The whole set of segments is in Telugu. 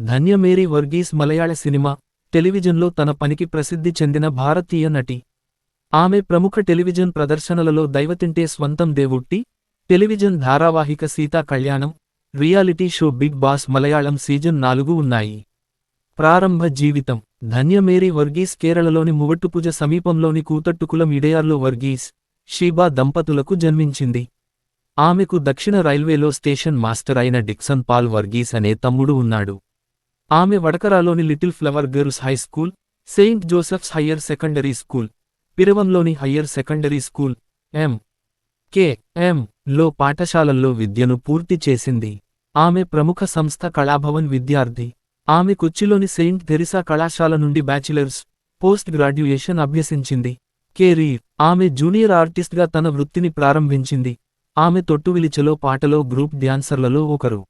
ధన్యమేరీ వర్గీస్ మలయాళ సినిమా టెలివిజన్లో తన పనికి ప్రసిద్ధి చెందిన భారతీయ నటి. ఆమె ప్రముఖ టెలివిజన్ ప్రదర్శనలలో దైవతింటే స్వంతం దేవుట్టి టెలివిజన్ ధారావాహిక Seetha Kalyanam reality show big boss Malayalam season నాలుగు ఉన్నాయి. ప్రారంభ జీవితం. ధన్యమేరీ వర్గీస్ కేరళలోని మువట్టుపుజ సమీపంలోని కూతట్టుకులం ఇడయార్లో వర్గీస్ షీబా దంపతులకు జన్మించింది. ఆమెకు దక్షిణ రైల్వేలో స్టేషన్ మాస్టర్ అయిన డిక్సన్ పాల్ వర్గీస్ అనే తమ్ముడు ఉన్నాడు. ఆమె వడకరాలోని little flower girls high school Saint Joseph's higher secondary school పిరవంలోని higher secondary school M. K. M. లో పాఠశాలల్లో విద్యను పూర్తి చేసింది. ఆమె ప్రముఖ సంస్థ కళాభవన్ విద్యార్థి. ఆమె కొచ్చిలోని సెయింట్ థెరిసా కళాశాల నుండి బ్యాచిలర్స్ పోస్ట్ గ్రాడ్యుయేషన్ అభ్యసించింది. కెరీర్ ఆమె జూనియర్ ఆర్టిస్ట్గా తన వృత్తిని ప్రారంభించింది. ఆమె తొట్టువిలిచలో పాటలో గ్రూప్ డ్యాన్సర్లలో ఒకరు.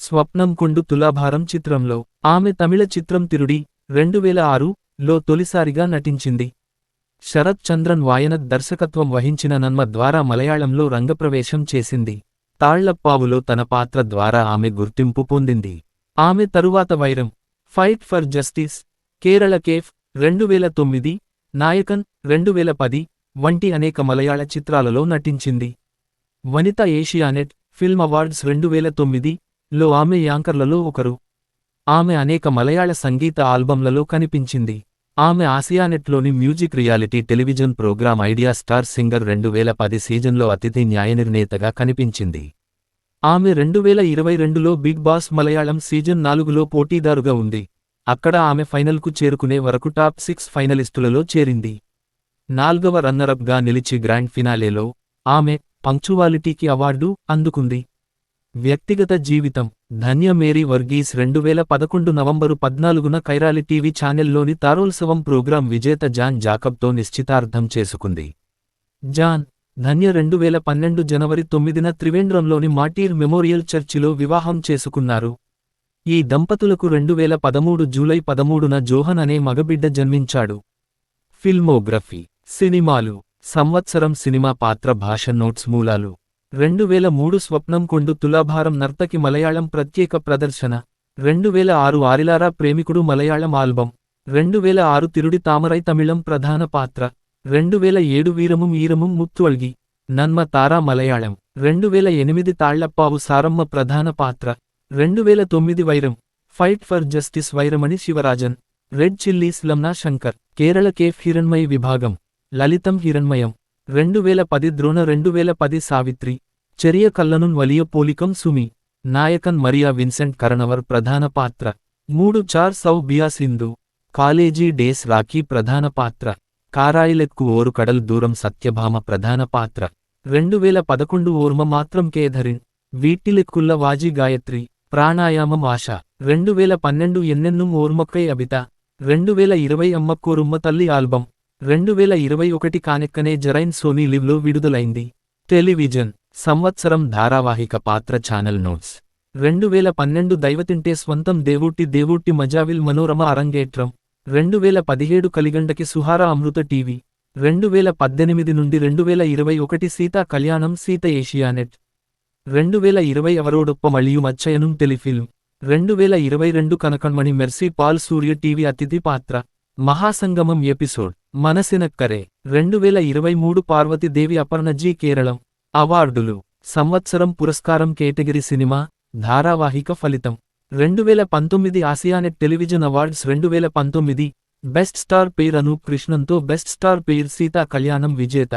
స్వప్నం కుండు తులాభారం చిత్రంలో. ఆమె తమిళ చిత్రం తిరుడి రెండు వేల ఆరు లో తొలిసారిగా నటించింది. శరత్ చంద్రన్ వాయనత్ దర్శకత్వం వహించిన నన్మ ద్వారా మలయాళంలో రంగప్రవేశం చేసింది. తాళ్ళప్పావులో తన పాత్ర ద్వారా ఆమె గుర్తింపు పొందింది. ఆమె తరువాత Vairam fight for justice Kerala cafe రెండు వేల తొమ్మిది నాయకన్ రెండు వేల పది వంటి అనేక మలయాళ చిత్రాలలో నటించింది. వనిత ఏషియానెట్ ఫిల్మ్ అవార్డ్స్ రెండు వేల తొమ్మిది లో ఆమె యాంకర్లలో ఒకరు. ఆమె అనేక మలయాళ సంగీత ఆల్బంలలో కనిపించింది. ఆమె ఆసియానెట్లోని music reality television programme Idea Star Singer రెండు వేల పది సీజన్లో అతిథి న్యాయనిర్ణేతగా కనిపించింది. ఆమె రెండు వేల ఇరవై రెండులో బిగ్ బాస్ మలయాళం సీజన్ నాలుగులో పోటీదారుగా ఉంది. అక్కడ ఆమె ఫైనల్కు చేరుకునే వరకు టాప్ సిక్స్ ఫైనలిస్టులలో చేరింది. నాల్గవ రన్నరప్గా నిలిచి గ్రాండ్ ఫినాలేలో ఆమె పంక్చువాలిటీకి అవార్డు అందుకుంది. వ్యక్తిగత జీవితం. ధన్య మేరీ వర్గీస్ రెండు వేల పదకొండు నవంబరు పద్నాలుగున కైరాలి టీవీ ఛానెల్లోని తారోత్సవం ప్రోగ్రాం విజేత జాన్ జాకబ్తో నిశ్చితార్థం చేసుకుంది. జాన్ ధన్య రెండు వేల పన్నెండు జనవరి తొమ్మిదిన త్రివేంద్రంలోని మాటీర్ మెమోరియల్ చర్చిలో వివాహం చేసుకున్నారు. ఈ దంపతులకు రెండు వేల పదమూడు జూలై పదమూడున జోహన్ అనే మగబిడ్డ జన్మించాడు. ఫిల్మోగ్రఫీ సినిమాలు సంవత్సరం సినిమా పాత్ర భాష నోట్స్ మూలాలు. రెండు వేల మూడు స్వప్నం కొండు తులాభారం నర్తకి మలయాళం ప్రత్యేక ప్రదర్శన. రెండు వేల ఆరు ఆరిలారా ప్రేమికుడు మలయాళం ఆల్బం. రెండు వేల ఆరు తిరుడి తామరై తమిళం ప్రధాన పాత్ర. రెండు వేల ఏడు వీరముం ఈరముం ముత్తువల్గి. నన్మ తారా మలయాళం. రెండు వేల ఎనిమిది తాళ్ళప్పావు సారమ్మ ప్రధాన పాత్ర. రెండు వేల తొమ్మిది వైరం. Fight for justice Vairamani Sivarajan. Red chillies లమ్నా Shankar. Kerala cafe హిరణ్మయ విభాగం. లలితం హిరణ్మయం. రెండు వేల పది ద్రోణ రెండు వేల పది సావిత్రి చెరియ కల్లనున్ వలియ పోలికం సుమి నాయకన్ మరియా విన్సెంట్ కరణవర్ ప్రధాన పాత్ర మూడు చార్ సౌ బియా సింధు కాలేజీ డేస్ రాఖీ ప్రధాన పాత్ర కారాయిలెక్కు ఓరు కడల్ దూరం సత్యభామ ప్రధాన పాత్ర రెండు వేల పదకొండు ఓర్మ మాత్రం కేధరిన్ వీటిలెక్కుల్ల వాజీ గాయత్రి ప్రాణాయామం ఆశ రెండు వేల పన్నెండు ఎన్నెన్నుం ఓర్మక్కై అబిత రెండు వేల ఇరవై అమ్మకోరుమ్మ తల్లి ఆల్బం రెండు వేల ఇరవై ఒకటి కానెక్కనే జరైన్ సోనీ లివ్లో విడుదలైంది. టెలివిజన్ సంవత్సరం ధారావాహిక పాత్ర ఛానల్ నోట్స్. రెండు వేల పన్నెండు దైవతింటే స్వంతం దేవుట్టి దేవుట్టి మజావిల్ మనోరమ అరంగేట్రం. రెండు వేల పదిహేడు కలిగండకి సుహార అమృత టీవీ. రెండు వేల పద్దెనిమిది నుండి రెండు వేల ఇరవై ఒకటి సీతా కళ్యాణం సీత ఏషియానెట్. రెండు వేల ఇరవై అవరోడొప్ప మళియు మచ్చయనం టెలిఫిల్మ్. రెండు వేల ఇరవై రెండు Kanakanmani Mercy Paul Surya TV అతిథి పాత్ర. మహాసంగమం ఎపిసోడ్ మనసినక్కరే రెండు వేల ఇరవై మూడు పార్వతీదేవి అపర్ణజీ కేరళం. అవార్డులు సంవత్సరం పురస్కారం కేటగిరీ సినిమా ధారావాహిక ఫలితం. రెండు వేల పంతొమ్మిది ఆసియానెట్ టెలివిజన్ అవార్డ్స్ రెండు వేల పంతొమ్మిది best star pair Anoop కృష్ణంతో best star pair Seetha Kalyanam విజేత.